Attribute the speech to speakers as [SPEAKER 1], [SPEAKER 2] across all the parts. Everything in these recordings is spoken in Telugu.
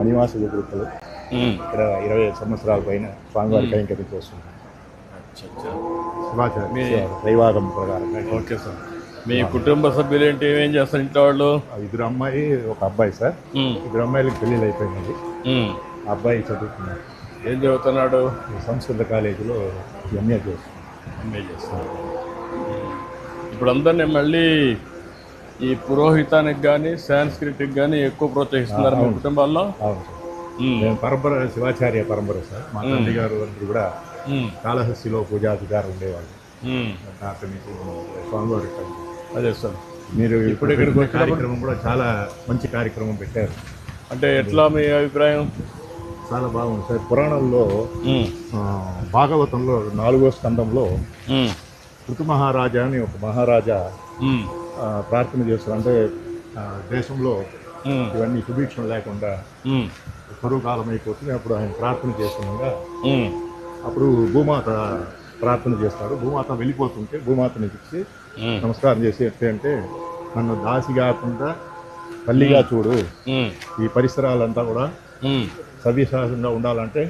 [SPEAKER 1] నివాస వృత్తులు ఇక్కడ ఇరవై ఐదు సంవత్సరాల పైన స్వామివారి కైంకర్యం
[SPEAKER 2] మీ-
[SPEAKER 1] దైవాగం ప్రకారంగా
[SPEAKER 2] ఓకే సార్. మీ కుటుంబ సభ్యులు ఏంటి? ఏమేం చేస్తారు ఇంట్లో వాళ్ళు?
[SPEAKER 1] ఇద్దరు అమ్మాయి ఒక అబ్బాయి సార్. ఇద్దరు అమ్మాయిలకు పెళ్ళిళ్ళు అయిపోయినది అబ్బాయి చదువుతున్నాడు
[SPEAKER 2] ఏం చదువుతున్నాడు?
[SPEAKER 1] సంస్కృత కాలేజీలో ఎంఏ చేస్తున్నాడు.
[SPEAKER 2] ఎంఏ చేస్తున్నాడు. ఇప్పుడు అందరినీ మళ్ళీ ఈ పురోహితానికి కానీ సాంస్క్రిట్కి కానీ ఎక్కువ ప్రోత్సహిస్తున్నారు మీ. కుటుంబాల్లో?
[SPEAKER 1] మేము. పరంపర శివాచార్య పరంపర సార్. మా తండ్రి గారు అందరూ కూడా కాళహస్తిలో పూజాధికారులు ఉండేవాళ్ళు.
[SPEAKER 2] ఉమ్.
[SPEAKER 1] అక్కడి నుంచి స్వామివారి.
[SPEAKER 2] అదే సార్.
[SPEAKER 1] మీరు
[SPEAKER 2] ఇప్పుడు ఇక్కడికి
[SPEAKER 1] కార్యక్రమం కూడా చాలా మంచి కార్యక్రమం పెట్టారు.
[SPEAKER 2] అంటే ఎట్లా మీ అభిప్రాయం?
[SPEAKER 1] చాలా బాగుంది సార్. పురాణంలో భాగవతంలో నాలుగో స్కందంలో
[SPEAKER 2] ఉమ్,
[SPEAKER 1] ఋతు మహారాజా అని ఒక మహారాజా ప్రార్థన చేస్తారు. అంటే దేశంలో ఇవన్నీ సుభిక్షం లేకుండా కరువు కాలం అయిపోతుంది. అప్పుడు ఆయన ప్రార్థన చేస్తుండగా అప్పుడు భూమాత ప్రార్థన చేస్తాడు భూమాత వెళ్ళిపోతుంటే భూమాతని
[SPEAKER 2] ఉమ్,
[SPEAKER 1] నమస్కారం చేసి అంటే నన్ను దాసి కాకుండా తల్లిగా చూడు. ఈ పరిసరాలంతా కూడా సవ్యసాధంగా ఉండాలంటే.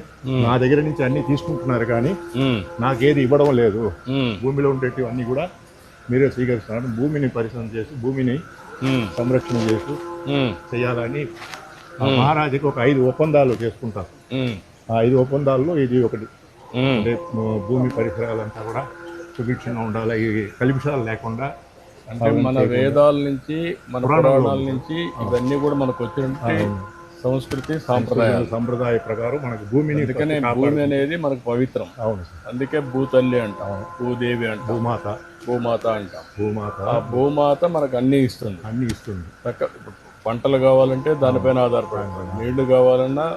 [SPEAKER 1] నా దగ్గర నుంచి అన్ని తీసుకుంటున్నారు కానీ నాకేది ఇవ్వడం లేదు. భూమిలో ఉండేటివన్నీ కూడా మీరే స్వీకరిస్తున్నారు భూమిని పరిశ్రమ చేసి భూమిని సంరక్షణ చేసి చేయాలని మహారాజుకి ఒక ఐదు ఒప్పందాలు చేసుకుంటారు. ఆ ఐదు ఒప్పందాల్లో ఇది ఒకటి. అంటే భూమి పరిసరాలంతా కూడా సుభిక్షంగా ఉండాలి ఈ కలుషాలు లేకుండా.
[SPEAKER 2] అంటే మన వేదాల నుంచి మన పురాణాల నుంచి ఇవన్నీ కూడా మనకు వచ్చినట్టు సంస్కృతి సాంప్రదాయాలు.
[SPEAKER 1] సంప్రదాయ ప్రకారం మనకు భూమిని
[SPEAKER 2] అందుకనే భూమి అనేది మనకు పవిత్రం.
[SPEAKER 1] అవును సార్.
[SPEAKER 2] అందుకే భూతల్లి అంటాం భూదేవి అంటాం
[SPEAKER 1] భూమాత.
[SPEAKER 2] భూమాత అంటాం.
[SPEAKER 1] భూమాత.
[SPEAKER 2] ఆ భూమాత మనకు అన్ని ఇస్తుంది.
[SPEAKER 1] అన్ని ఇస్తుంది.
[SPEAKER 2] చక్క పంటలు కావాలంటే దానిపైన ఆధారపడతాం. నీళ్ళు కావాలన్నా.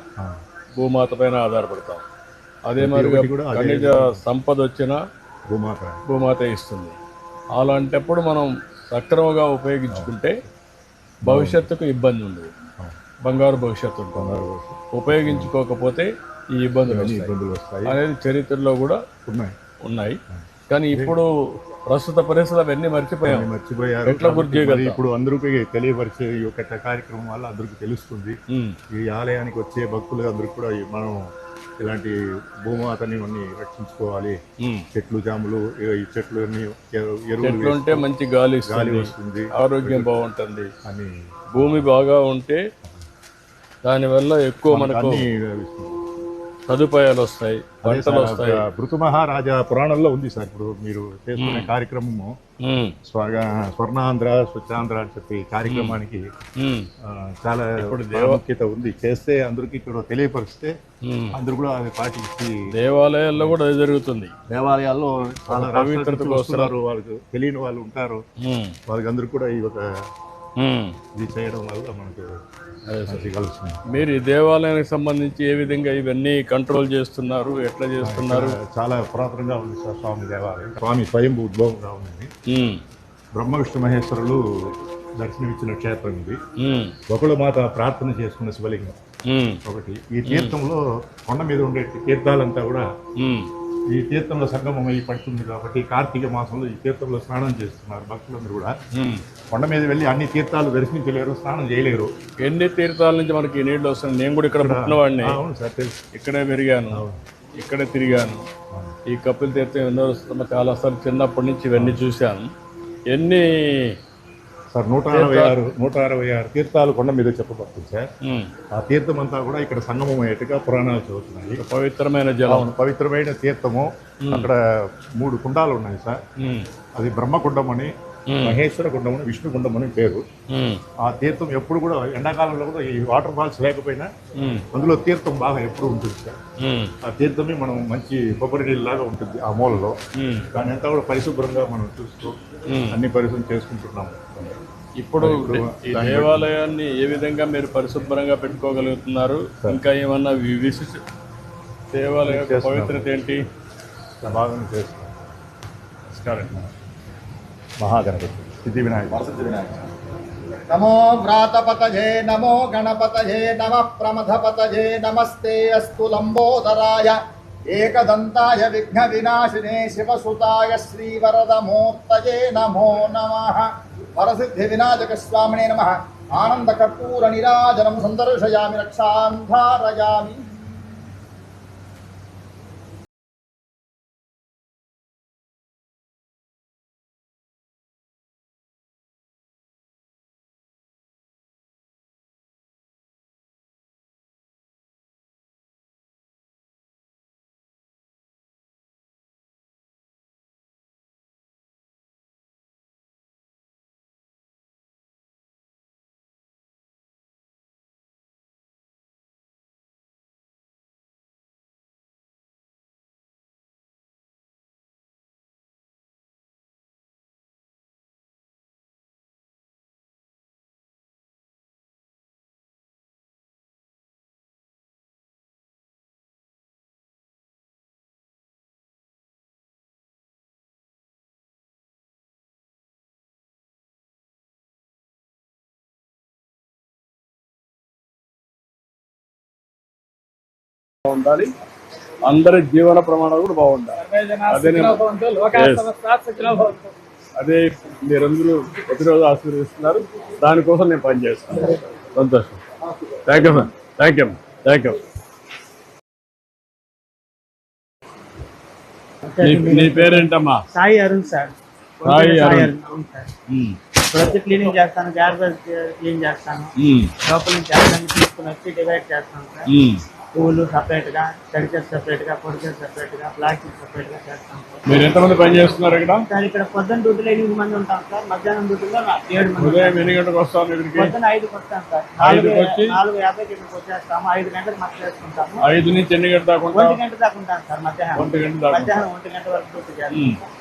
[SPEAKER 2] భూమాత పైన ఆధారపడతాం. అదే
[SPEAKER 1] అదే
[SPEAKER 2] ఖనిజ సంపద వచ్చినా
[SPEAKER 1] భూమాత.
[SPEAKER 2] భూమాత ఇస్తుంది. అలాంటప్పుడు మనం సక్రమంగా ఉపయోగించుకుంటే భవిష్యత్తుకు ఇబ్బంది ఉండదు. బంగారు భవిష్యత్తు ఉంటుంది ఉపయోగించుకోకపోతే ఈ ఇబ్బందులు
[SPEAKER 1] ఇబ్బందులు వస్తాయి.
[SPEAKER 2] అనేది చరిత్రలో కూడా
[SPEAKER 1] ఉన్నాయి.
[SPEAKER 2] ఉన్నాయి. కానీ ఇప్పుడు ప్రస్తుత పరిస్థితులు అవన్నీ మర్చిపోయాం.
[SPEAKER 1] అన్ని మర్చిపోయారు.
[SPEAKER 2] ఎట్లా గుర్తు
[SPEAKER 1] ఇప్పుడు అందరికీ తెలియపరిచే ఈ యొక్క కార్యక్రమం వల్ల అందరికీ తెలుస్తుంది. ఈ ఆలయానికి వచ్చే భక్తులు అందరికీ కూడా మనం ఇలాంటి భూమాతని అన్ని రక్షించుకోవాలి. చెట్లు జాములు ఈ- చెట్లు అన్ని ఎరువులు
[SPEAKER 2] ఉంటే మంచి గాలి
[SPEAKER 1] గాలి వస్తుంది.
[SPEAKER 2] ఆరోగ్యం బాగుంటుంది.
[SPEAKER 1] అని
[SPEAKER 2] భూమి బాగా ఉంటే దానివల్ల ఎక్కువ మనకు సదుపాయాలు వస్తాయి పంటలు వస్తాయి
[SPEAKER 1] పురాణంలో ఉంది సార్. ఇప్పుడు మీరు చేసుకునే కార్యక్రమము స్వర్గ స్వర్ణాంధ్ర స్వచ్ఛాంధ్ర అని చెప్పి కార్యక్రమానికి చాలా ప్రాముఖ్యత ఉంది. చేస్తే అందరికీ ఇక్కడ తెలియపరిస్తే. అందరూ కూడా అది పాటించి
[SPEAKER 2] దేవాలయాల్లో కూడా అది జరుగుతుంది.
[SPEAKER 1] దేవాలయాల్లో చాలా వస్తున్నారు వాళ్ళకి తెలియని వాళ్ళు ఉంటారు. వాళ్ళకి అందరూ కూడా ఈ ఒక. ఇది చేయడం వల్ల మనకు
[SPEAKER 2] మీరు ఈ దేవాలయానికి సంబంధించి ఏ విధంగా ఇవన్నీ కంట్రోల్ చేస్తున్నారు ఎట్లా చేస్తున్నారు?
[SPEAKER 1] చాలా పురాతనంగా ఉంది సార్ స్వామి దేవాలయం. స్వామి స్వయం ఉద్భవంగా ఉంది. బ్రహ్మ విష్ణు మహేశ్వరులు దర్శనమిచ్చిన క్షేత్రం ఇది. ఒకళ్ళు మాత ప్రార్థన చేసుకున్న శివలింగం. ఒకటి. ఈ తీర్థంలో కొండ మీద ఉండే తీర్థాలంతా కూడా ఈ తీర్థంలో సంగమం అయి పడుతుంది కాబట్టి కార్తీక మాసంలో ఈ తీర్థంలో స్నానం చేస్తున్నారు భక్తులందరూ కూడా. కొండ మీద వెళ్ళి అన్ని తీర్థాలు దర్శించలేరు స్నానం చేయలేరు.
[SPEAKER 2] ఎన్ని తీర్థాల నుంచి మనకి ఈ నీళ్ళు వస్తున్నాయి? నేను కూడా ఇక్కడ పుట్టినవాడిని
[SPEAKER 1] అవును సార్ తెలుసు.
[SPEAKER 2] ఇక్కడే పెరిగాను. ఇక్కడే తిరిగాను. ఈ కపిల తీర్థం ఎన్నో చాలా సార్లు చిన్నప్పటి నుంచి ఇవన్నీ చూశాను. ఎన్ని
[SPEAKER 1] సార్ నూట అరవై ఆరు నూట అరవై ఆరు తీర్థాలు కొండ మీద చెప్పబడుతుంది సార్. ఆ తీర్థం అంతా కూడా ఇక్కడ సంగమం అయ్యేట్టుగా పురాణాలు చదువుతున్నాయి
[SPEAKER 2] పవిత్రమైన జలం.
[SPEAKER 1] పవిత్రమైన తీర్థము. అక్కడ మూడు కుండాలు ఉన్నాయి సార్. అది బ్రహ్మకుండం అని మహేశ్వర కుండం అని విష్ణు కుండం అని పేరు. ఆ తీర్థం ఎప్పుడు కూడా ఎండాకాలంలో కూడా ఈ వాటర్ ఫాల్స్ లేకపోయినా అందులో తీర్థం బాగా ఎప్పుడు ఉంటుంది సార్. ఆ తీర్థమే మనం మంచి కొబ్బరి నీళ్ళలాగా ఉంటుంది ఆ మూలలో. దాని అంతా కూడా పరిశుభ్రంగా మనం చూస్తూ. అన్ని పరిశుభ్రం చేసుకుంటున్నాము
[SPEAKER 2] ఇప్పుడు ఈ దేవాలయాన్ని ఏ విధంగా మీరు పరిశుభ్రంగా పెట్టుకోగలుగుతున్నారు? ఇంకా ఏమన్నా విశిష్ట దేవాలయ పవిత్రత ఏంటి?
[SPEAKER 1] బాగా చేస్తున్నాం. మహాగణపతి. సిద్ధి వినాయక
[SPEAKER 3] నమో వ్రాతపతజే నమో గణపతజే నమ ప్రమథపతజే నమస్తే అస్తు లంబోదరాయ ఏకదంతాయ విఘ్న వినాశినే శివసుతాయ శ్రీవరదమూర్తయే నమో నమ. వరసిద్ధి వినాయక స్వామినే నమ. ఆనందకర్పూర నిరాజనం సందర్శయామి రక్షాం ధారయామి
[SPEAKER 2] ఉండాలి అందరి జీవన ప్రమాణాలు కూడా బాగుండాలి. అదే అదే మీరందరూ ప్రతిరోజు ఆశీర్వదిస్తున్నారు. దానికోసం నేను పనిచేస్తాను. సంతోషం. Thank you sir thank you thank you నీ పేరేంటమ్మా?
[SPEAKER 4] సాయి అరుణ్ సార్.
[SPEAKER 2] సాయి అరుణ్.
[SPEAKER 4] ప్రతి క్లీనింగ్ చేస్తాను గార్బేజ్ క్లీన్ చేస్తాను. లోపల నుంచి తీసుకుని వచ్చి డివైడ్ చేస్తాను సార్. పూలు సపరేట్గా తడిచేది సపరేట్గా పొడిచేది సపరేట్గా ప్లాస్టిక్ సపరేట్గా చేస్తాం
[SPEAKER 2] మీరు ఎంతమంది పని చేస్తున్నారు ఇక్కడ?
[SPEAKER 4] సార్ ఇక్కడ పొద్దున్న డ్యూటీలో ఎనిమిది మంది ఉంటాం సార్ మధ్యాహ్నం డ్యూటీలో ఏడు మంది
[SPEAKER 2] ఉదయం ఎన్ని గంటలకు వస్తాను ఇక్కడికి?
[SPEAKER 4] పొద్దున్న ఐదుకి వస్తాం సార్. నాలుగు? నాలుగు యాభైకి ఇక్కడికి వచ్చేస్తాము. ఐదు గంటలకు మాకు చేసుకుంటాము
[SPEAKER 2] ఐదు నుంచి ఎన్ని గంటల దాకా
[SPEAKER 4] ఒంటి గంట దాకా ఉంటాం సార్ మధ్యాహ్నం.
[SPEAKER 2] ఒంటి గంట
[SPEAKER 4] మధ్యాహ్నం ఒంటి గంట వరకు డ్యూటీ చేస్తాం.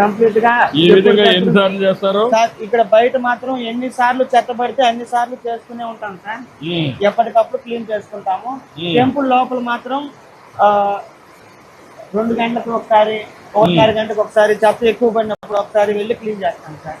[SPEAKER 4] కంప్లీట్గా
[SPEAKER 2] ఈ విధంగా చేస్తారు?
[SPEAKER 4] ఇక్కడ బయట మాత్రం ఎన్ని సార్లు చెత్త పడితే అన్ని సార్లు చేసుకునే ఉంటాం సార్. ఎప్పటికప్పుడు క్లీన్ చేసుకుంటాము. టెంపుల్ లోపల మాత్రం రెండు గంటలకు ఒకసారి ఒకసారి గంటకు ఒకసారి చెత్త ఎక్కువ పడినప్పుడు ఒకసారి వెళ్ళి క్లీన్ చేస్తాం సార్.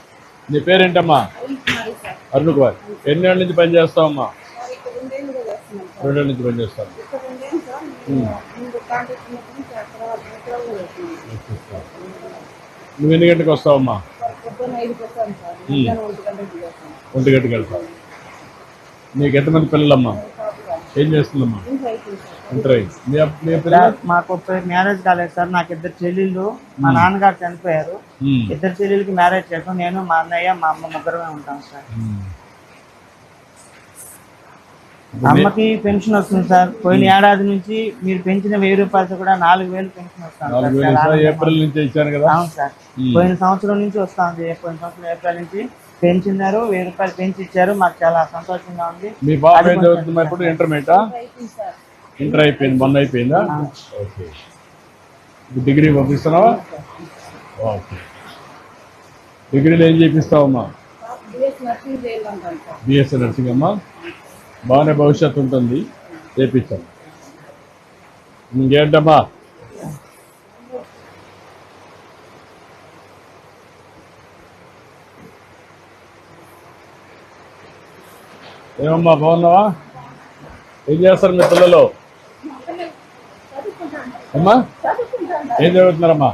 [SPEAKER 2] నీ పేరేంటమ్మా? అరుణ్ కుమార్. ఎన్నేళ్ళ నుంచి పని చేస్తావమ్మా? రెండేళ్ళ నుంచి పని చేస్తాను నువ్వు ఎన్ని గంటలకు వస్తావమ్మా? ఒంటి గంటకి వెళ్తావు. నీకు ఎంతమంది పిల్లలమ్మా? ఏం చేస్తుందమ్మా ఇంటర్
[SPEAKER 4] మాకు మ్యారేజ్ కాలేదు సార్. నాకు ఇద్దరు చెల్లెళ్ళు. మా నాన్నగారు చనిపోయారు.
[SPEAKER 2] ఉమ్.
[SPEAKER 4] ఇద్దరు చెల్లెలకి మ్యారేజ్ చేసాం. నేను మా అన్నయ్య మా అమ్మ ముగ్గురమే ఉంటాం సార్.
[SPEAKER 2] ఉమ్.
[SPEAKER 4] అమ్మకి పెన్షన్ వస్తుంది సార్. పోయిన ఏడాది నుంచి మీరు పెంచిన వెయ్యి రూపాయలతో కూడా నాలుగు వేలు పెన్షన్ వస్తాను
[SPEAKER 2] ఏప్రిల్ నుంచి ఇచ్చాను కదా.
[SPEAKER 4] అవును సార్. పోయిన సంవత్సరం నుంచి వస్తుంది. పోయిన సంవత్సరం ఏప్రిల్ నుంచి పెంచినారు వెయ్యి రూపాయలు పెంచి ఇచ్చారు మాకు చాలా సంతోషంగా ఉంది.
[SPEAKER 2] మీ బాబు ఏం చదువుతుంది మరి ఇప్పుడు? ఇంటర్మీడియటా? ఇంటర్ అయిపోయింది మొన్న అయిపోయిందా? ఓకే. డిగ్రీ పంపిస్తున్నావా? ఓకే. డిగ్రీలో ఏం చేపిస్తావమ్మా? బిఎస్సీ నర్సింగ్ అమ్మా బాగానే భవిష్యత్తు ఉంటుంది. చేపించాం ఇంకేంటమ్మా? ఏమమ్మా బాగున్నావా? ఏం చేస్తారు మీ పిల్లలు? అమ్మా ఏం చదువుతున్నారమ్మా?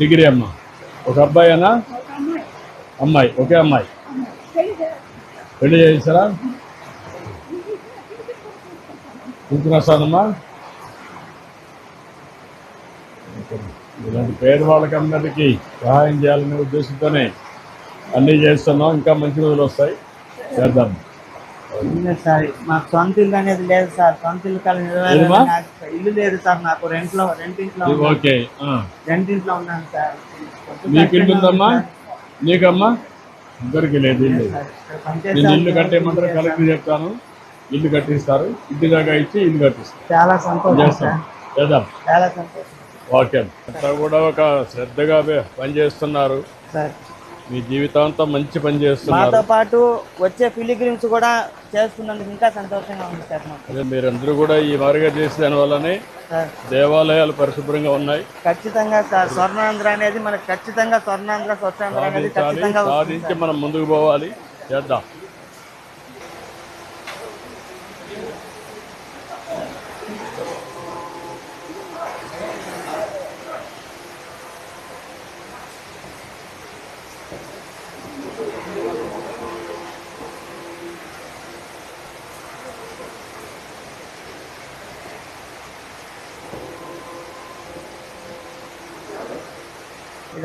[SPEAKER 2] డిగ్రీ అమ్మా. ఒక అబ్బాయేనా? అమ్మాయి ఒకే అమ్మాయి. పెళ్ళి చేసారా కూతురస్తానమ్మా ఇలాంటి పేదవాళ్ళకి వాళ్ళకందరికీ సహాయం చేయాలనే ఉద్దేశంతోనే అన్నీ చేస్తున్నాం. ఇంకా మంచి రోజులు వస్తాయి. చేద్దాం.
[SPEAKER 4] సార్ మాకు సొంత ఇల్లు అనేది లేదు సార్. సొంత ఇల్లు కాలం? ఇల్లు లేదు సార్ నాకు రెంట్లో రెంట్ ఇంట్లో
[SPEAKER 2] ఇది ఓకే ఆ.
[SPEAKER 4] రెంట్ ఇంట్లో ఉన్నాను సార్
[SPEAKER 2] నీకు ఇల్లు ఉందమ్మా నీకమ్మా? ఇద్దరికి లేదు ఇల్లు. నేను ఇల్లు కట్టేయమంటారు కలెక్టర్ చెప్తాను. ఇల్లు కట్టిస్తారు. ఇంటి దాకా ఇచ్చి ఇల్లు కట్టిస్తారు.
[SPEAKER 4] చాలా సంతోషం
[SPEAKER 2] చేస్తాం. చేద్దాం.
[SPEAKER 4] చాలా సంతోషం.
[SPEAKER 2] ఓకే. అంతా కూడా ఒక శ్రద్ధగా పనిచేస్తున్నారు.
[SPEAKER 4] సార్.
[SPEAKER 2] మీ జీవితాంతం మంచి పని
[SPEAKER 4] మాతో
[SPEAKER 2] చేస్తున్నారు
[SPEAKER 4] పాటు వచ్చే పిలిగ్రిమ్స్ కూడా చేస్తున్నందుకు ఇంకా సంతోషంగా ఉంది సార్ మాకు.
[SPEAKER 2] మీరందరూ కూడా ఈ మాదిరిగా చేసే దానివల్లనే దేవాలయాలు పరిశుభ్రంగా ఉన్నాయి.
[SPEAKER 4] ఖచ్చితంగా సార్ స్వర్ణాంధ్ర అనేది మనకు ఖచ్చితంగా స్వర్ణాంధ్ర స్వచ్ఛాంధ్ర అనేది ఖచ్చితంగా
[SPEAKER 2] సాధించి. మనం ముందుకు పోవాలి. చేద్దాం.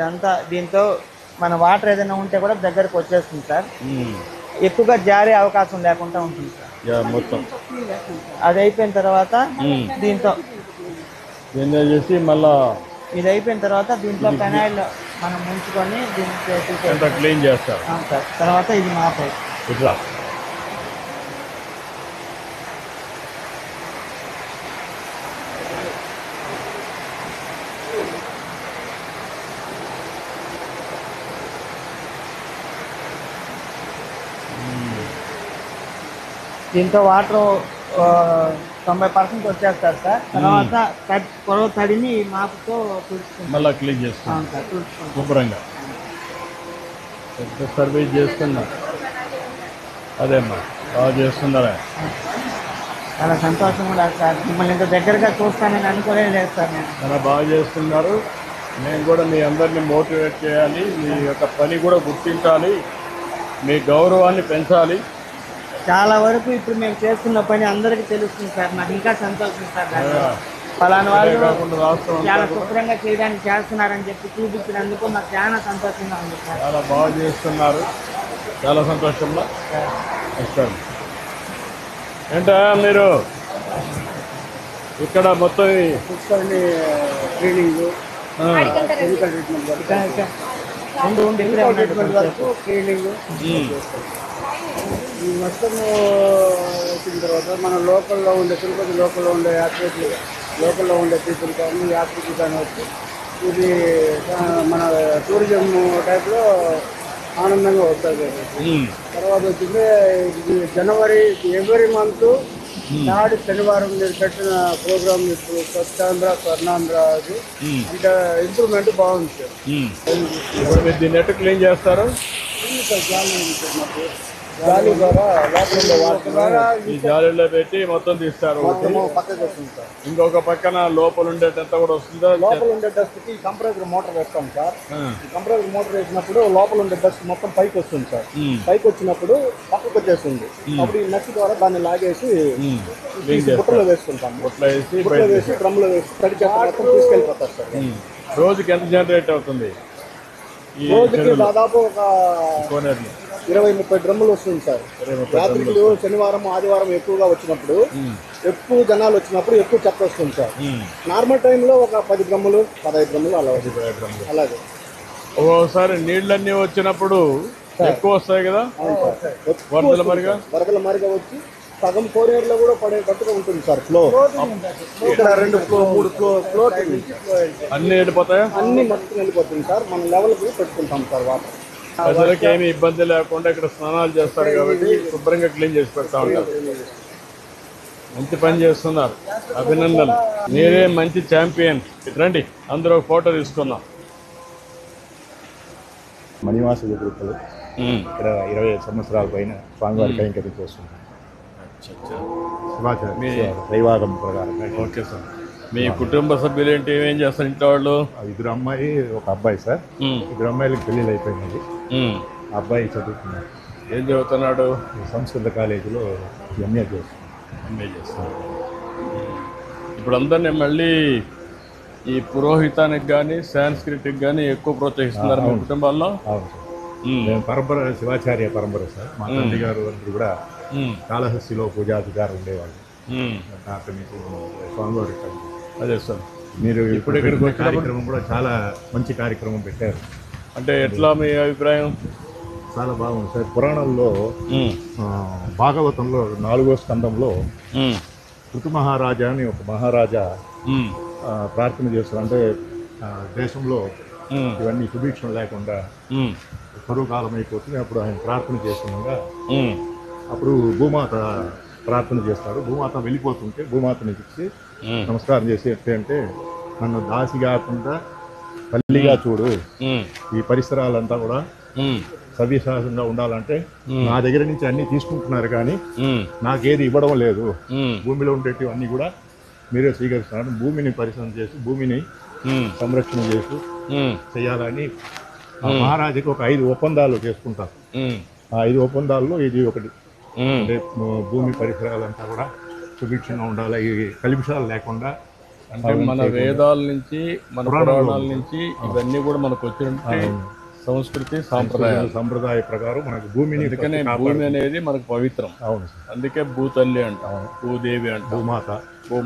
[SPEAKER 4] ఇదంతా దీంతో మన వాటర్ ఏదైనా ఉంటే కూడా దగ్గరకు వచ్చేస్తుంది సార్. ఎక్కువగా జారే అవకాశం లేకుండా ఉంటుంది సార్.
[SPEAKER 2] మొత్తం.
[SPEAKER 4] అది అయిపోయిన తర్వాత. దీంతో
[SPEAKER 2] దీన్ని చేసి మళ్ళా
[SPEAKER 4] ఇది అయిపోయిన తర్వాత దీంట్లో పెనాయిల్ మనం ముంచుకొని
[SPEAKER 2] ఎంత క్లీన్ చేస్తారు.
[SPEAKER 4] అవును సార్. తర్వాత ఇది మాపై.
[SPEAKER 2] ఇట్లా.
[SPEAKER 4] దీంతో వాటర్ తొంభై పర్సెంట్ వచ్చేస్తారు సార్. తర్వాత పొడవు తడిని మాపుతో తుడుచుకుంటాం.
[SPEAKER 2] మళ్ళా క్లీన్ చేస్తాం
[SPEAKER 4] సార్ తుడుచుకుంటాం.
[SPEAKER 2] శుభ్రంగా. పెద్ద సర్వీస్ చేస్తున్నా. అదేమ్మా బాగా చేస్తున్నారా?
[SPEAKER 4] చాలా సంతోషం కూడా సార్. మిమ్మల్ని ఇంత దగ్గరగా చూస్తానని అనుకోలేదు లేదు సార్ నేను.
[SPEAKER 2] చాలా బాగా చేస్తున్నారు. మేము కూడా మీ అందరిని మోటివేట్ చేయాలి. మీ యొక్క పని కూడా గుర్తించాలి. మీ గౌరవాన్ని పెంచాలి.
[SPEAKER 4] చాలా వరకు ఇప్పుడు మేము చేస్తున్న పని అందరికీ తెలుస్తుంది సార్. నాకు ఇంకా సంతోషం సార్. ఫలానా వాళ్ళు చాలా శుభ్రంగా చేయడానికి చేస్తున్నారని చెప్పి చూపించినందుకు నాకు చాలా సంతోషంగా ఉంది సార్.
[SPEAKER 2] చాలా బాగా చేస్తున్నారు. చాలా సంతోషంగా ఏంటా మీరు? ఇక్కడ మొత్తం ఈ-
[SPEAKER 4] క్లీనింగ్
[SPEAKER 3] ఈ మొత్తం వచ్చిన తర్వాత మన లోకల్లో ఉండే తిరుపతి లోకల్లో ఉండే యాత్రికులు లోకల్లో ఉండే పీపుల్ కానీ యాత్రికులు కానీ వచ్చి ఇది మన టూరిజం టైప్లో ఆనందంగా వస్తుంది తర్వాత వచ్చింది ఇది జనవరి ఎవ్రీ మంత్ నాడు శనివారం మీరు పెట్టిన ప్రోగ్రామ్ ఇప్పుడు స్వచ్ఛాంధ్ర స్వర్ణాంధ్ర అది. అంటే ఇంప్రూవ్మెంట్ బాగుంది సార్.
[SPEAKER 2] ఇప్పుడు మీరు దీన్ని ఎట్టు క్లీన్ చేస్తారు?
[SPEAKER 3] లోపల ఉండే వాటర్ ద్వారా
[SPEAKER 2] ఈ జాలీలో పెట్టి మొత్తం తీస్తారు. ఇంకొక పక్కన లోపల ఉండేటంత కూడా వస్తుందా?
[SPEAKER 3] లోపల ఉండే డస్ట్కి కంప్రెసర్ మోటార్ వేస్తాం సార్. కంప్రెసర్ మోటార్ వేసినప్పుడు లోపల ఉండే డస్ట్ మొత్తం పైకి వస్తుంది సార్. పైకి వచ్చినప్పుడు పక్కకు వచ్చేస్తుంది. అప్పుడు ఈ నచ్చి ద్వారా దాన్ని లాగేసి బుట్టలో వేసుకుంటాం.
[SPEAKER 2] బుట్టలో వేసి
[SPEAKER 3] బుట్టలో వేసి డ్రమ్లో వేసి తడి చెత్త మొత్తం తీసుకెళ్ళిపోతారు సార్.
[SPEAKER 2] రోజుకి ఎంత జనరేట్ అవుతుంది?
[SPEAKER 3] రోజుకి దాదాపు ఒక ఇరవై ముప్పై డ్రమ్ములు వస్తుంది సార్. రాత్రికులు శనివారం ఆదివారం ఎక్కువగా వచ్చినప్పుడు ఎక్కువ జనాలు వచ్చినప్పుడు ఎక్కువ చెత్త వస్తుంది సార్. నార్మల్ టైంలో ఒక పది డ్రమ్ములు పదహైదు డ్రమ్ములు అలా. అలాగే.
[SPEAKER 2] ఓసారి నీళ్ళన్నీ వచ్చినప్పుడు ఎక్కువ వస్తాయి కదా? వరదల మరిగా?
[SPEAKER 3] వరదల మారిగా వచ్చి సగం కోనేరులో కూడా పడేటట్టుగా ఉంటుంది సార్ ఫ్లో. ఇక్కడ రెండు ఫ్లో మూడు ఫ్లో? ఫ్లో
[SPEAKER 2] అన్ని వెళ్ళిపోతాయా?
[SPEAKER 3] అన్ని మొత్తం వెళ్ళిపోతుంది సార్. మన లెవెల్కి పెట్టుకుంటాం సార్ వాటర్.
[SPEAKER 2] ప్రజలకి ఏమి ఇబ్బంది లేకుండా ఇక్కడ స్నానాలు చేస్తారు కాబట్టి శుభ్రంగా క్లీన్ చేసి పెడతా ఉంటారు మంచి పని చేస్తున్నారు. అభినందనలు. మీరే మంచి ఛాంపియన్. ఇటు రండి. అందరూ ఒక ఫోటో తీసుకుందాం.
[SPEAKER 1] మణివాస. ఇక్కడ ఇరవై సంవత్సరాల పైన స్వామివారి కైంకర్యం చేస్తున్నాం దైవాగం ప్రకారం.
[SPEAKER 2] Okay sir. మీ కుటుంబ సభ్యులు ఏంటి? ఏమేం చేస్తారు ఇంట్లో వాళ్ళు?
[SPEAKER 1] ఇద్దరు అమ్మాయి ఒక అబ్బాయి సార్. ఇద్దరు అమ్మాయిలకు పెళ్ళిళ్ళు. ఆ అబ్బాయి చదువుతున్నాడు.
[SPEAKER 2] ఏం చదువుతున్నాడు?
[SPEAKER 1] సంస్కృత కాలేజీలో ఎంఏ చేస్తున్నాడు.
[SPEAKER 2] ఎంఏ చేస్తాను ఇప్పుడు అందరినీ మళ్ళీ ఈ పురోహితానికి కానీ సాంస్క్రిట్కి కానీ ఎక్కువ ప్రోత్సహిస్తున్నారు మీ కుటుంబాల్లో?
[SPEAKER 1] అవును సార్. పరంపర శివాచార్య పరంపర సార్. మా తండ్రి గారు అందరూ కూడా. కాళహస్తిలో పూజాధికారు ఉండేవాళ్ళు. మీకు స్వామివారి
[SPEAKER 2] అదే సార్.
[SPEAKER 1] మీరు
[SPEAKER 2] ఇప్పుడు ఇక్కడికి
[SPEAKER 1] కార్యక్రమం కూడా చాలా మంచి కార్యక్రమం పెట్టారు.
[SPEAKER 2] అంటే ఎట్లా మీ అభిప్రాయం?
[SPEAKER 1] చాలా బాగుంది సార్. పురాణంలో భాగవతంలో నాలుగో స్కందంలో
[SPEAKER 2] ఉమ్.
[SPEAKER 1] ఋతు మహారాజా అని ఒక మహారాజా ప్రార్థన చేస్తారు. అంటే దేశంలో. ఇవన్నీ సుభిక్షం లేకుండా. కరువు కాలం అయిపోతుంది అప్పుడు ఆయన ప్రార్థన చేస్తుండగా. అప్పుడు భూమాత ప్రార్థన చేస్తాడు భూమాత వెళ్ళిపోతుంటే భూమాతని చూసి. నమస్కారం చేసి అంటే నన్ను దాసి కాకుండా తల్లిగా చూడు. ఈ పరిసరాలంతా కూడా
[SPEAKER 2] ఉమ్.
[SPEAKER 1] సవ్యసాహంగా ఉండాలంటే నా దగ్గర నుంచి అన్ని తీసుకుంటున్నారు కానీ. నాకేది ఇవ్వడం లేదు. భూమిలో ఉండేటివన్నీ కూడా మీరే స్వీకరిస్తున్నారు భూమిని పరిశ్రమ చేసి భూమిని. సంరక్షణ చేసి. చేయాలని ఆ మహారాజుకి ఒక ఐదు ఒప్పందాలు చేసుకుంటారు. ఆ ఐదు ఒప్పందాల్లో ఇది ఒకటి. అంటే భూమి పరిసరాలంతా కూడా సుభిక్షంగా ఉండాలి. ఈ కలుషాలు లేకుండా
[SPEAKER 2] అంటే మన వేదాల నుంచి మన పురాణాల నుంచి ఇవన్నీ కూడా మనకు వచ్చినట్టు సంస్కృతి సాంప్రదాయాలు.
[SPEAKER 1] సంప్రదాయ ప్రకారం మనకు భూమిని
[SPEAKER 2] అందుకనే భూమి అనేది మనకు పవిత్రం.
[SPEAKER 1] అవును సార్.
[SPEAKER 2] అందుకే భూతల్లి అంటాం భూదేవి అంటాం.
[SPEAKER 1] భూమాత.